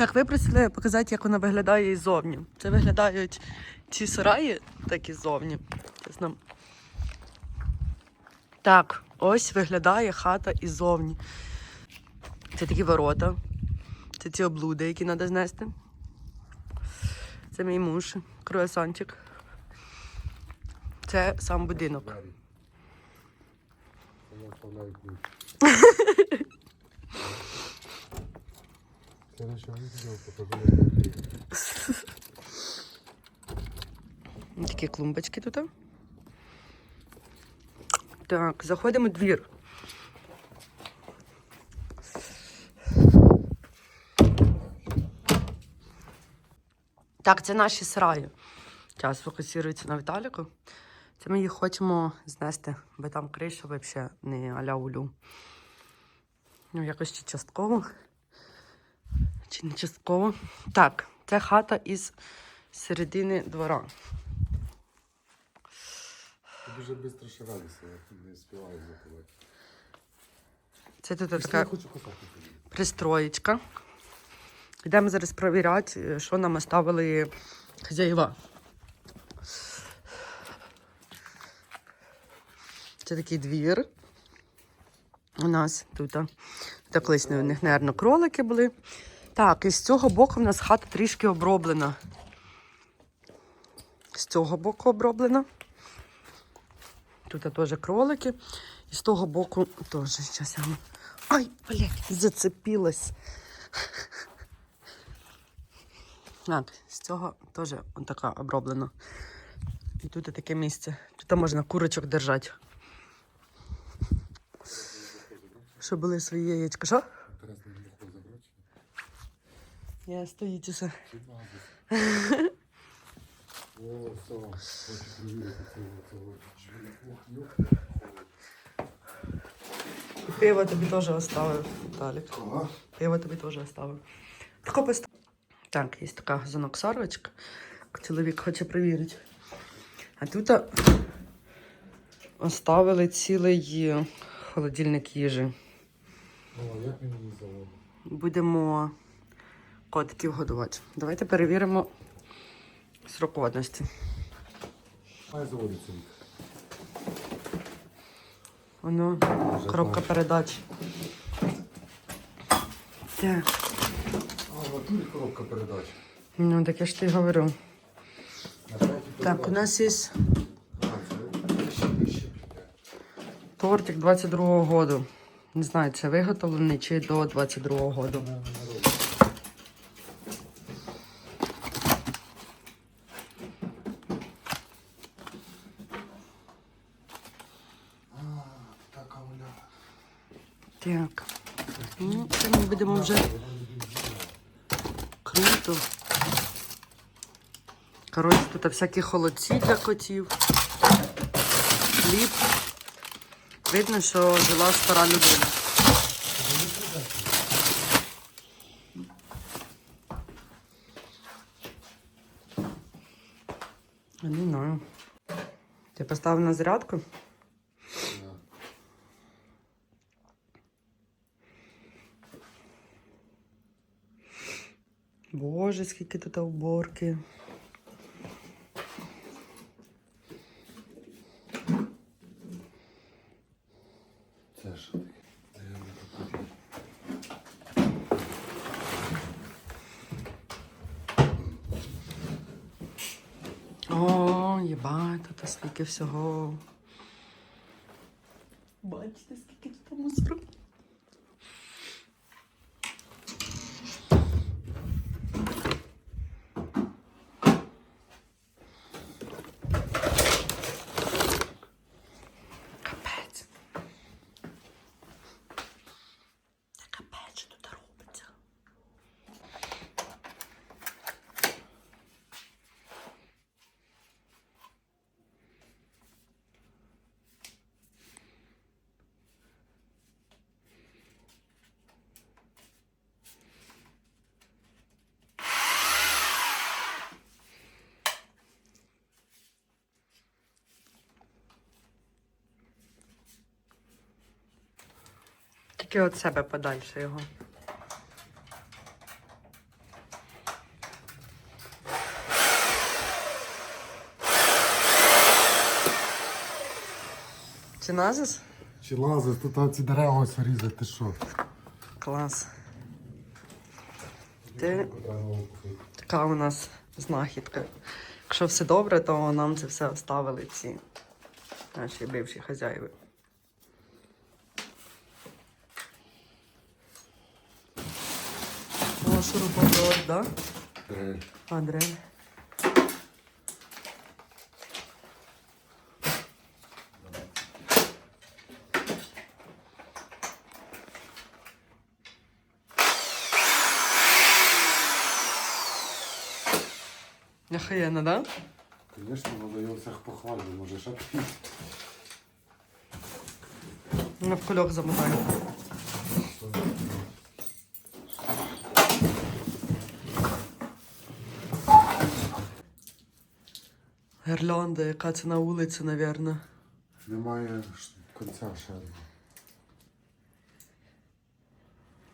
Так, ви просили показати, як вона виглядає іззовні. Це виглядають ці сараї, так і ззовні. Так, ось виглядає хата іззовні. Це такі ворота. Це ці облуди, які треба знести. Це мій муж, круасанчик. Це сам будинок. Вони оставляють видео покажу. Такі клумбочки тут. Так, заходимо в двір. Так, це наші сараї. Зараз фокусується на Віталіку. Це ми їх хочемо знести, бо там криша взагалі не аля улю. Ну, якось чи частково. Чи не частково. Так, це хата із середини двора. Ти дуже швидко шаралися, я не співаю запивати. Це тут така пристроєчка. Йдемо зараз перевіряти, е, що нам оставили хазяїва. Це такий двір. У нас тут. а. Та колись у них, мабуть, кролики були. Так, і з цього боку в нас хата трішки оброблена. З цього боку оброблена. Тут теж кролики. І з того боку теж. Зараз я... Ай, блядь, зацепилась. Так, з цього теж така оброблена. І тут і таке місце. Тут можна курочок держати. Щоб були свої яєчка. Що? Я стоїть усе. Пиво тобі теж оставив, Віталік. Пиво тобі теж оставив. Тако пост... Так, є така газоноксарочка. Чоловік хоче перевірити. А тут оставили цілий холодильник їжі. Будемо котиків годувати. Давайте перевіримо срок годності. Має заводиться їх. Воно коробка передач. Так, А, в натурі коробка передач. ну так я ж ти говорю. Так, у нас є тортик 22-го году. Не знаю, це виготовлений чи до 22-го году. Вона не робить. А, така Оля. Так. Ну, це ми будемо вже круто. Коротше, тут всякі холодці для котів. Хліб. Видно, що жила стара людина. Я Не знаю. Ти поставив на зарядку? Да. Боже, скільки тут уборки. Це що таке? О, єбать, тут скільки всього. Бачите, скільки тут мусору. тільки від себе подальше його. Чи назис? Чи лазиш, то там ці дерева ось різати, ти що? Клас. Ти... Така у нас знахідка. Якщо все добре, то нам це все оставили ці наші бивші хазяїви. Шуруповерт, да? Дрель. А, дрель. Охуєнно, да? Звісно, я всіх похвалю, може ти. На в кульок замотаю. Гірлянда, яка це на вулиці, навірно. Немає кінця ще.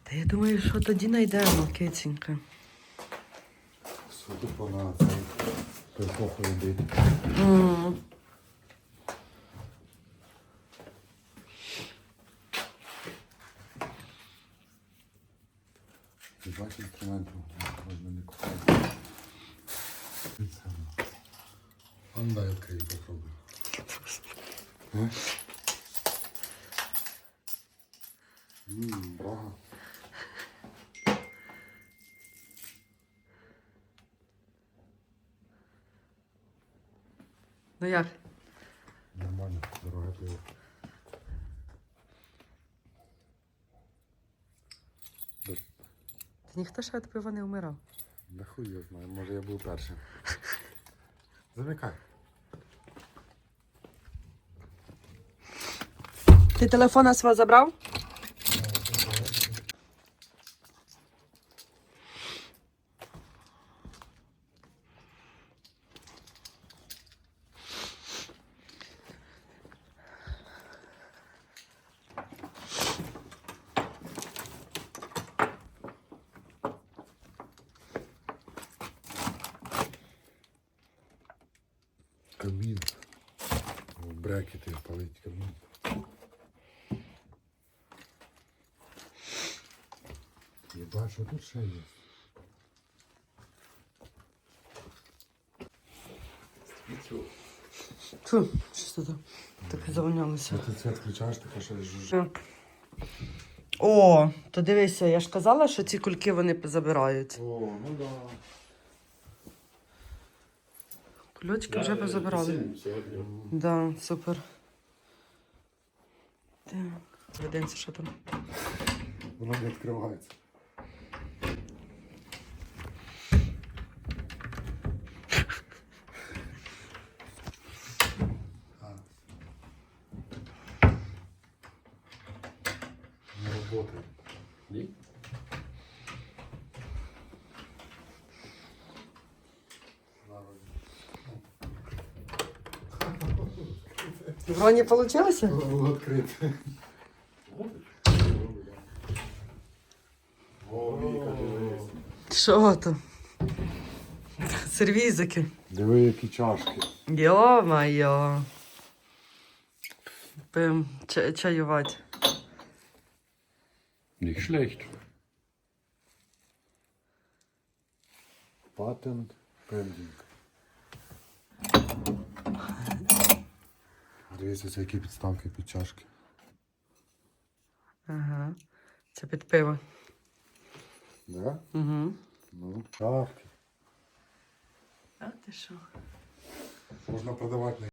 Та я думаю, що тоді знайдемо, кицінька. Все тупо на цей той похуй йде. М. Ти бачиш інструменту, можна не купити. Он дай відкрий, попробуй. Е? Ммм, брага. Ну як? Нормально, дороге пиво. Та ніхто ще від пива не вмирав. Да хуй я знаю, може я був першим. Замикай. Ты телефона свого забрав? Камин. Ну, Бракеты полить камин. Єбать, що тут ще є? Фу, що це таке завонялося. Ти це включаєш, таке що жужж. О, то дивися, я ж казала, що ці кульки вони забирають. О, ну да. Кульочки вже позабирали. Да, супер. Так, ведеться, що там. Воно не відкривається. А. Не работает. Ні? Вроні вийшло? Було відкрите. О, Віка, дивись. Що то? Сервізики. Диви, які чашки. Йо-моє. Пим, ча- чаювати. Nicht schlecht. Патент пендінг. Дивіться, які підставки під чашки. Ага. Це під пиво. Да? Угу. Ну, чашки. А ти що? Можна продавати